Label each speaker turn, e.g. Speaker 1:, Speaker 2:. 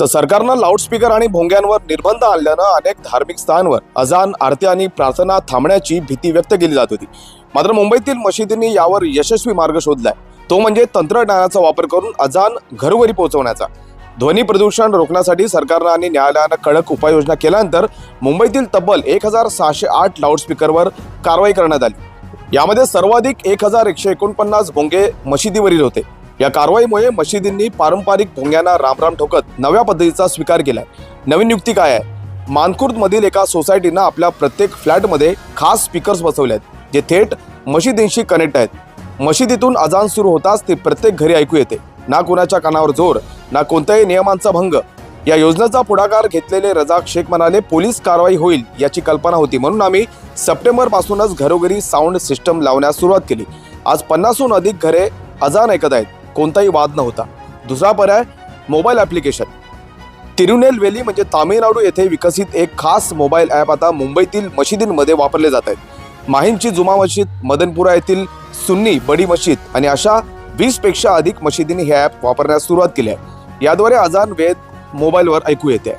Speaker 1: तर सरकारनं लाऊडस्पीकर आणि भोंग्यांवर निर्बंध आणल्यानं अनेक धार्मिक स्थानांवर अजान आरती आणि प्रार्थना थांबण्याची भीती व्यक्त केली जात होती. मात्र मुंबईतील मशिदींनी यावर यशस्वी मार्ग शोधलाय. तो म्हणजे तंत्रज्ञानाचा वापर करून अजान घरोघरी पोहोचवण्याचा. ध्वनी प्रदूषण रोखण्यासाठी सरकारनं आणि न्यायालयानं कडक उपाययोजना केल्यानंतर मुंबईतील तब्बल एक हजार सहाशे आठ लाऊडस्पीकरवर कारवाई करण्यात आली. यामध्ये सर्वाधिक एक हजार एकशे एकोणपन्नास भोंगे मशिदीवरील होते. या कारवाईमुळे मशिदींनी पारंपरिक भोंग्यांना रामराम ठोकत नव्या पद्धतीचा स्वीकार केलाय. नवीन युक्ती काय आहे? मानकुर्दमधील एका सोसायटीनं आपल्या प्रत्येक फ्लॅटमध्ये खास स्पीकर्स बसवले आहेत जे थेट मशिदींशी कनेक्ट आहेत. मशिदीतून अजान सुरू होताच ते प्रत्येक घरी ऐकू येते. ना कुणाच्या कानावर जोर ना कोणत्याही नियमांचा भंग. या योजनेचा पुढाकार घेतलेले रजाक शेख म्हणाले पोलीस कारवाई होईल याची कल्पना होती. म्हणून आम्ही सप्टेंबर पासूनच घरोघरी साऊंड सिस्टम लावण्यास सुरुवात केली. आज पन्नासहून अधिक घरे अजान ऐकत आहेत. कोणताही वाद नव्हता. दुसरा पर्याय मोबाईल ॲप्लिकेशन तिरुनेलवेली म्हणजे तामिळनाडू येथे विकसित एक खास मोबाईल ॲप आता मुंबईतील मशिदींमध्ये वापरले जात आहेत. माहीमची जुमा मशीद मदनपुरा येथील सुन्नी बडी मशीद आणि अशा वीसपेक्षा अधिक मशिदींनी हे ॲप वापरण्यास सुरुवात केली आहे. याद्वारे अजान वेद मोबाईलवर ऐकू येते.